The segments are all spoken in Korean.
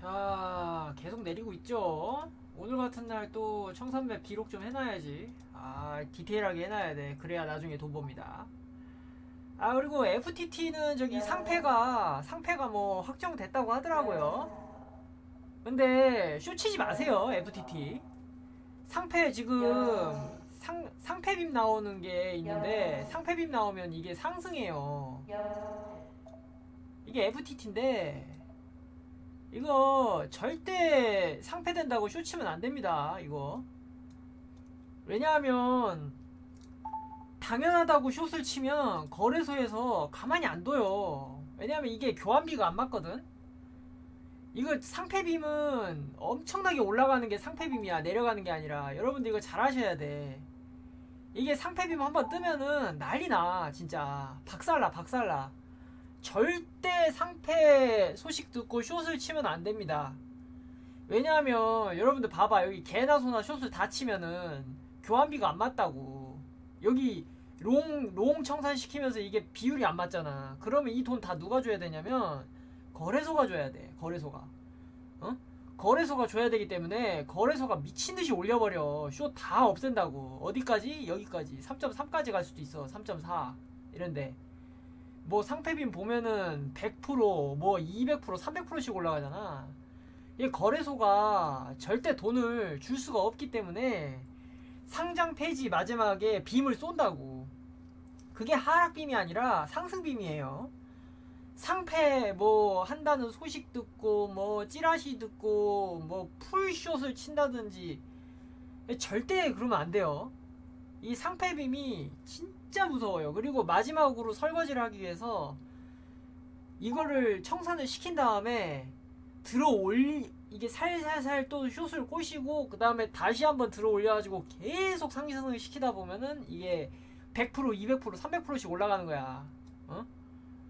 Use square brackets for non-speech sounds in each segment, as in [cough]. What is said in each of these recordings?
자, 계속 내리고 있죠. 오늘 같은 날 또 청산배 비록 좀 해놔야지. 아, 디테일하게 해놔야 돼. 그래야 나중에 돈 법니다. 아, 그리고 FTT는 저기 상패가, 상패가 뭐 확정됐다고 하더라고요. 근데 쇼 치지 마세요, FTT. 상패 지금 상, 상패빔 나오는 게 있는데 상패빔 나오면 이게 상승해요. 이게 FTT인데 이거 절대 상패된다고 쇼치면 안 됩니다. 이거 왜냐하면 당연하다고 숏을 치면 거래소에서 가만히 안 둬요. 왜냐하면 이게 교환비가 안 맞거든. 이거 상패빔은 엄청나게 올라가는 게 상패빔이야. 내려가는 게 아니라 여러분들 이거 잘 아셔야 돼. 이게 상패빔 한번 뜨면은 난리 나 진짜 박살나 박살나. 절대 상패 소식 듣고 숏을 치면 안 됩니다. 왜냐하면 여러분들 봐봐 여기 개나 소나 숏을 다 치면은 교환비가 안 맞다고 여기 롱, 롱 청산 시키면서 이게 비율이 안 맞잖아. 그러면 이 돈 다 누가 줘야 되냐면 거래소가 줘야 돼. 거래소가. 어? 거래소가 줘야 되기 때문에 거래소가 미친 듯이 올려버려. 쇼 다 없앤다고. 어디까지? 여기까지. 3.3까지 갈 수도 있어. 3.4 이런데. 뭐 상패빔 보면은 100%뭐 200% 300%씩 올라가잖아. 이 거래소가 절대 돈을 줄 수가 없기 때문에 상장 폐지 마지막에 빔을 쏜다고. 그게 하락 빔이 아니라 상승 빔이에요. 상패 뭐 한다는 소식 듣고 뭐 찌라시 듣고 뭐 풀숏을 친다든지 절대 그러면 안 돼요. 이 상패빔이 진 짜 무서워요. 그리고 마지막으로 설거지를 하기 위해서 이거를 청산을 시킨 다음에 들어 올리 이게 살살살 또 숏을 꼬시고 그 다음에 다시 한번 들어 올려가지고 계속 상승을 시키다 보면은 이게 100% 200% 300%씩 올라가는 거야. 어?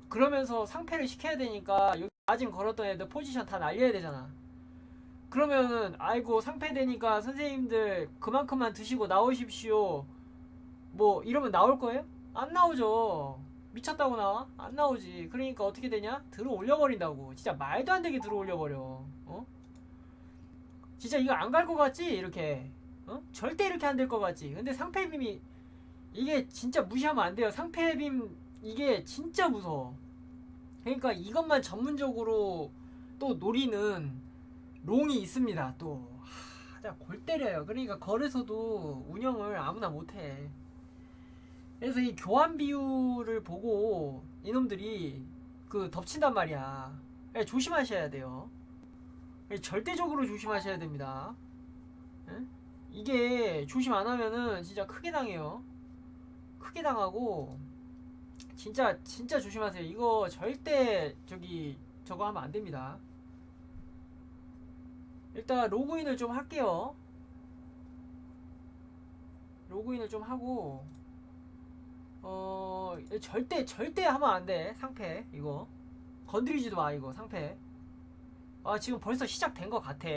그러면서 상패를 시켜야 되니까 여기 마진 걸었던 애들 포지션 다 날려야 되잖아. 그러면은 아이고 상패 되니까 선생님들 그만큼만 드시고 나오십시오. 뭐 이러면 나올 거예요? 안 나오죠. 미쳤다고 나와? 안 나오지. 그러니까 어떻게 되냐? 들어 올려버린다고. 진짜 말도 안 되게 들어 올려버려. 어? 진짜 이거 안 갈 것 같지? 이렇게. 어? 절대 이렇게 안 될 것 같지? 근데 상패빔이 이게 진짜 무시하면 안 돼요. 상패빔 이게 진짜 무서워. 그러니까 이것만 전문적으로 또 노리는 롱이 있습니다. 또 하, 골 때려요. 그러니까 거래소도 운영을 아무나 못해. 그래서 이 교환 비율을 보고 이놈들이 그 덮친단 말이야. 예, 조심하셔야 돼요. 예, 절대적으로 조심하셔야 됩니다. 예? 이게 조심 안 하면은 진짜 크게 당해요. 크게 당하고 진짜 진짜 조심하세요. 이거 절대 저기 저거 하면 안 됩니다. 일단 로그인을 좀 할게요. 로그인을 좀 하고 어 절대 절대 하면 안 돼. 상패 이거 건드리지도 마 이거 상패. 아 지금 벌써 시작된 것 같아.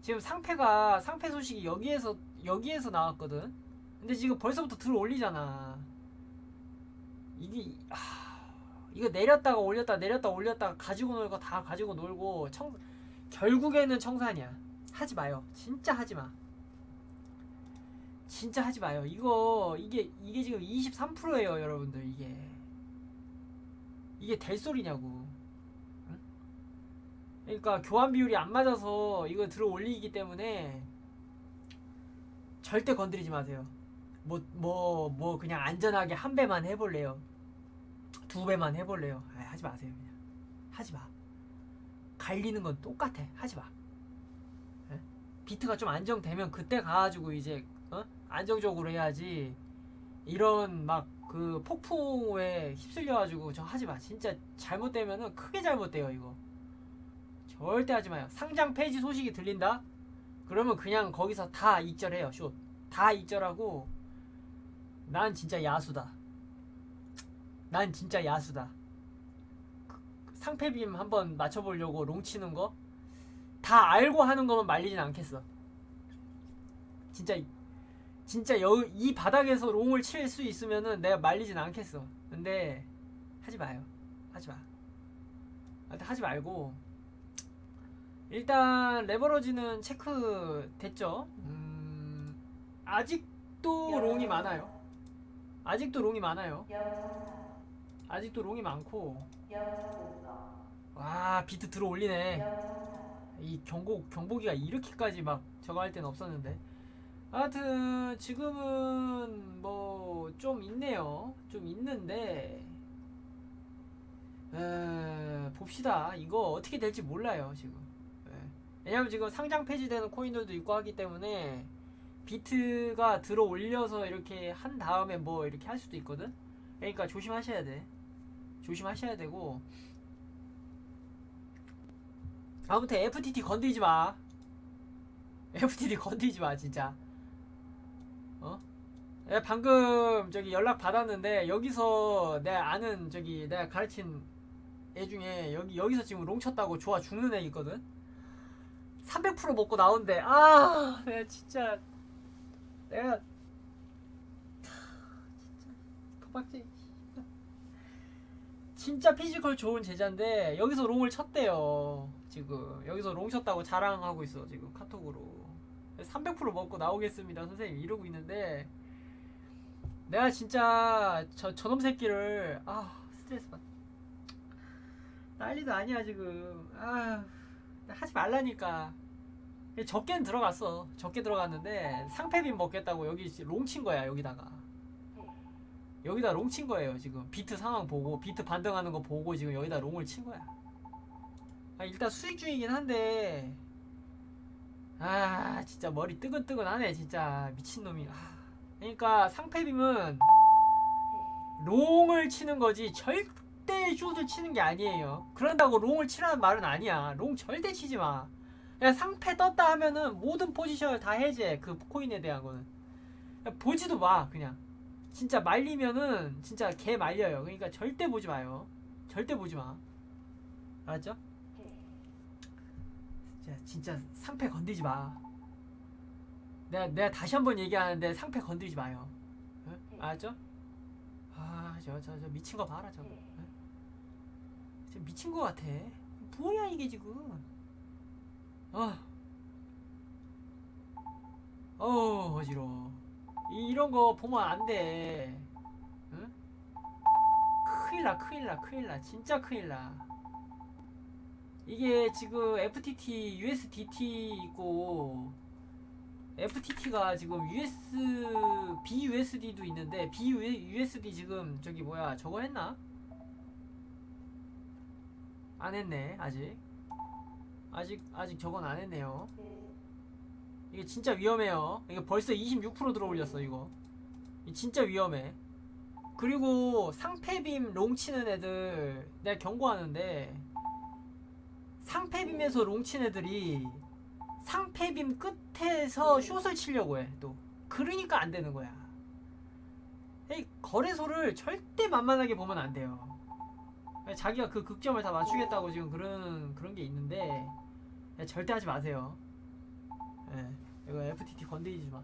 지금 상패가 상패 소식이 여기에서 여기에서 나왔거든. 근데 지금 벌써부터 들어 올리잖아. 이게 아, 이거 내렸다가 올렸다 내렸다 올렸다가 가지고 놀고 다 가지고 놀고 청 결국에는 청산이야. 하지 마요. 진짜 하지 마. 진짜 하지 마요. 이거 이게 이게 지금 23%예요, 여러분들. 이게 이게 될 소리냐고. 응? 그러니까 교환 비율이 안 맞아서 이거 들어 올리기 때문에 절대 건드리지 마세요. 뭐 뭐뭐 그냥 안전하게 한 배만 해볼래요. 두 배만 해볼래요. 아, 하지 마세요. 그냥 하지 마. 갈리는 건 똑같아. 하지 마. 예? 비트가 좀 안정되면 그때 가가지고 이제 어? 안정적으로 해야지. 이런 막 그 폭풍에 휩쓸려가지고 저 하지 마. 진짜 잘못되면은 크게 잘못돼요 이거. 절대 하지 마요. 상장 폐지 소식이 들린다? 그러면 그냥 거기서 다 익절해요 숏. 다 익절하고 난 진짜 야수다. 난 진짜 야수다. 그- 상패빔 한번 맞춰보려고 롱 치는 거 다 알고 하는 거면 말리진 않겠어. 진짜 진짜 여, 이 바닥에서 롱을 칠 수 있으면은 내가 말리진 않겠어. 근데 하지 마요. 하지 마. 하여튼 하지 말고 일단 레버러지는 체크 됐죠. 음, 아직도 롱이 많아요. 아직도 롱이 많아요. 아직도 롱이 많고 와 비트 들어 올리네. 이 경고 경보기가 이렇게까지 막 저거 할 때는 없었는데. 하여튼 지금은 뭐 좀 있네요. 좀 있는데 에, 봅시다. 이거 어떻게 될지 몰라요 지금. 예. 왜냐면 지금 상장 폐지되는 코인들도 있고 하기 때문에 비트가 들어 올려서 이렇게 한 다음에 뭐 이렇게 할 수도 있거든. 그러니까 조심하셔야 돼. 조심하셔야 되고 아무튼 FTT 건드리지 마. FTT 건드리지 마 진짜. 어? 내가 방금 저기 연락 받았는데 여기서 내가 아는 저기 내가 가르친 애 중에 여기 여기서 지금 롱 쳤다고 좋아 죽는 애 있거든. 300% 먹고 나온대. 아, 내가 진짜 내가 진짜 도박지. 진짜 피지컬 좋은 제자인데 여기서 롱을 쳤대요. 지금 여기서 롱 쳤다고 자랑하고 있어 지금 카톡으로. 300% 먹고 나오겠습니다 선생님. 이러고 있는데 내가 진짜 저 저놈 새끼를 아 스트레스 받 난리도 아니야 지금. 아 하지 말라니까. 적게는 들어갔어. 적게 들어갔는데 상패빈 먹겠다고 여기 롱친 거야 여기다가. 여기다 롱 친 거예요 지금. 비트 상황 보고 비트 반등하는 거 보고 지금 여기다 롱을 친 거야. 아, 일단 수익 중이긴 한데 아 진짜 머리 뜨근뜨근하네 진짜. 미친놈이. 아, 그러니까 상패빔은 롱을 치는 거지 절대 숏을 치는 게 아니에요. 그런다고 롱을 치라는 말은 아니야. 롱 절대 치지 마. 그냥 상패 떴다 하면은 모든 포지션을 다 해제 그 코인에 대한 거는. 보지도 마 그냥. 진짜 말리면은 진짜 개 말려요. 그러니까 절대 보지 마요. 절대 보지 마. 알았죠? 진짜, 진짜 상패 건드리지 마. 내가 내가 다시 한 번 얘기하는데 상패 건드리지 마요. 응? 알았죠? 아, 저저 저 미친 거 봐라 저거. 응? 저 미친 거 같아. 뭐야 이게 지금? 아, 어 어지러. 이, 이런 거 보면 안 돼. 응? 큰일 나, 큰일 나, 큰일 나, 진짜 큰일 나. 이게 지금 FTT, USDT 있고 FTT가 지금 US, BUSD도 있는데 BUSD 지금 저기 뭐야 저거 했나? 안 했네 아직 아직 아직 저건 안 했네요. 이게 진짜 위험해요. 이거 벌써 26% 들어올렸어 이거. 이 진짜 위험해. 그리고 상패빔 롱 치는 애들 내가 경고하는데 상패빔에서 롱친 애들이 상패빔 끝에서 숏을 치려고 해 또. 그러니까 안 되는 거야. 이 거래소를 절대 만만하게 보면 안 돼요. 자기가 그 극점을 다 맞추겠다고 지금 그런 그런 게 있는데 절대 하지 마세요. 예, 이거 FTT 건드리지 마.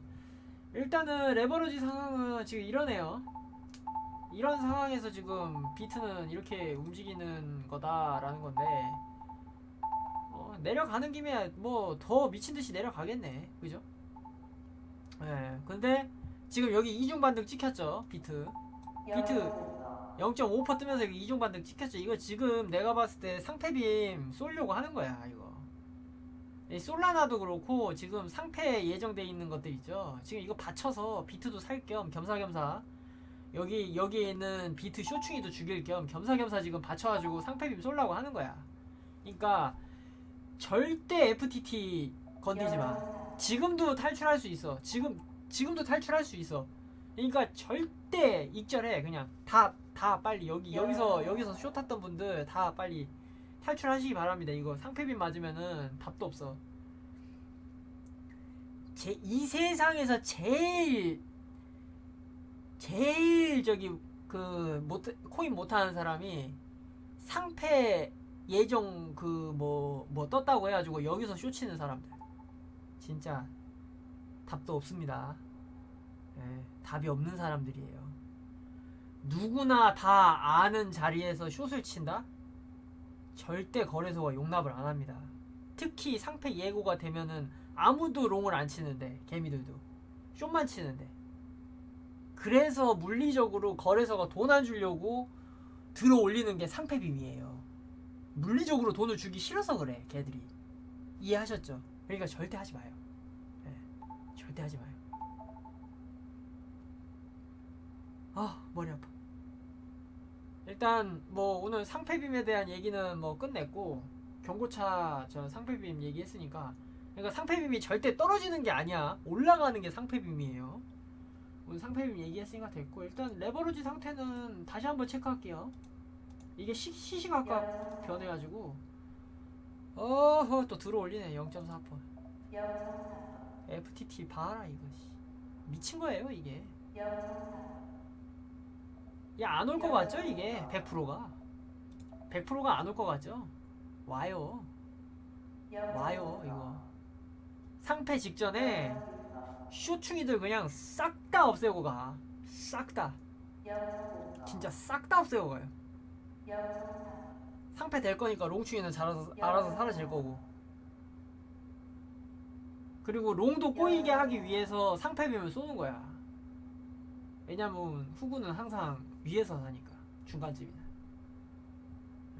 일단은 레버러지 상황은 지금 이러네요. 이런 상황에서 지금 비트는 이렇게 움직이는 거다라는 건데 어, 내려가는 김에 뭐 더 미친 듯이 내려가겠네, 그죠? 예, 근데 지금 여기 이중 반등 찍혔죠, 비트. 비트 0.5% 뜨면서 여기 이중 반등 찍혔죠. 이거 지금 내가 봤을 때 상패빔 쏠려고 하는 거야, 이거. 이 솔라나도 그렇고 지금 상패 예정돼 있는 것들 있죠. 지금 이거 받쳐서 비트도 살 겸 겸사겸사 여기 여기에 있는 비트 쇼충이도 죽일 겸 겸사겸사 지금 받쳐가지고 상패빔 쏠라고 하는 거야. 그러니까 절대 FTT 건드리지 마. 지금도 탈출할 수 있어. 지금 지금도 탈출할 수 있어. 그러니까 절대 익절해 그냥 다 다 빨리 여기 여기서 여기서 쇼 탔던 분들 다 빨리 탈출하시기 바랍니다. 이거 상패빔 맞으면은 답도 없어. 제 이 세상에서 제일 제일 저기 그 못, 코인 못하는 사람이 상패 예정 그뭐뭐 떴다고 해가지고 여기서 쇼 치는 사람들 진짜 답도 없습니다. 예, 답이 없는 사람들이에요. 누구나 다 아는 자리에서 숏을 친다? 절대 거래소가 용납을 안 합니다. 특히 상패 예고가 되면은 아무도 롱을 안 치는데 개미들도 쇼만 치는데 그래서 물리적으로 거래소가 돈 안 주려고 들어 올리는 게 상패 빔이에요. 물리적으로 돈을 주기 싫어서 그래 걔들이 이해하셨죠? 그러니까 절대 하지 마요. 예, 절대 하지 마요. 아 머리 아파. 일단 뭐 오늘 상패빔에 대한 얘기는 뭐 끝냈고 경고차 저 상패빔 얘기했으니까 그러니까 상패빔이 절대 떨어지는 게 아니야 올라가는 게 상패빔이에요 오늘 상패빔 얘기했으니까 됐고 일단 레버리지 상태는 다시 한번 체크할게요 이게 시, 시시각각 변해가지고. 어허 또 들어올리네 0.4% FTT 봐라 이거 씨. 미친 거예요 이게. 야안올 거 같죠 이게? 100%가. 100%가 안 올 거 같죠? 와요. 와요 이거. 상패 직전에 쇼충이들 그냥 싹 다 없애고 가 싹 다. 진짜 싹 다 없애고 가요 상패 될 거니까 롱충이는 알아서, 알아서 사라질 거고. 그리고 롱도 꼬이게 하기 위해서 상패빔을 쏘는 거야. 왜냐면 후구는 항상 위에서 사니까 중간집이나.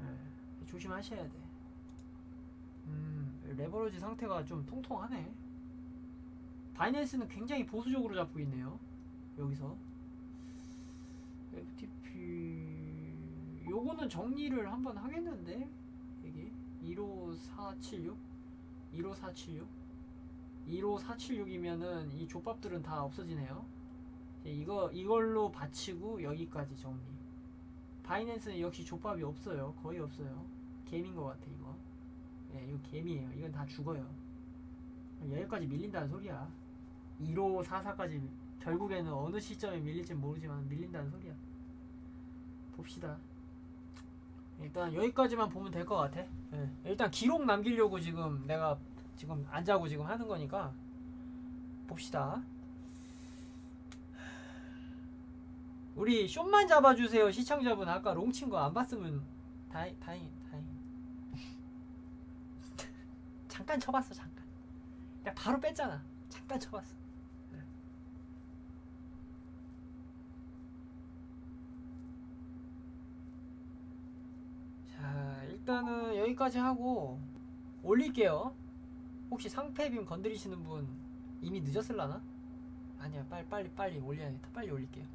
예, 조심하셔야 돼. 음, 레버러지 상태가 좀 통통하네. 바이낸스는 굉장히 보수적으로 잡고 있네요 여기서. FTP 요거는 정리를 한번 하겠는데 이게. 15476 15476 15476이면은 이 족밥들은 다 없어지네요. 이거 이걸로 받치고 여기까지 정리. 바이낸스는 역시 족밥이 없어요. 거의 없어요. 개미인 것 같아 이거. 예 이거 개미예요. 이건 다 죽어요. 여기까지 밀린다는 소리야. 1544까지 결국에는 어느 시점에 밀릴지 모르지만 밀린다는 소리야. 봅시다 일단 여기까지만 보면 될 것 같아. 예, 일단 기록 남기려고 지금 내가 지금 안 자고 지금 하는 거니까 봅시다. 우리 쇼만 잡아주세요 시청자분. 아까 롱친 거 안 봤으면 다행 다행 다행. [laughs] 잠깐 쳐봤어 잠깐. 내가 바로 뺐잖아. 잠깐 쳐봤어 네. 자 일단은 여기까지 하고 올릴게요. 혹시 상패빔 건드리시는 분 이미 늦었을라나? 아니야 빨리 빨리 빨리 올려야겠다. 빨리 올릴게요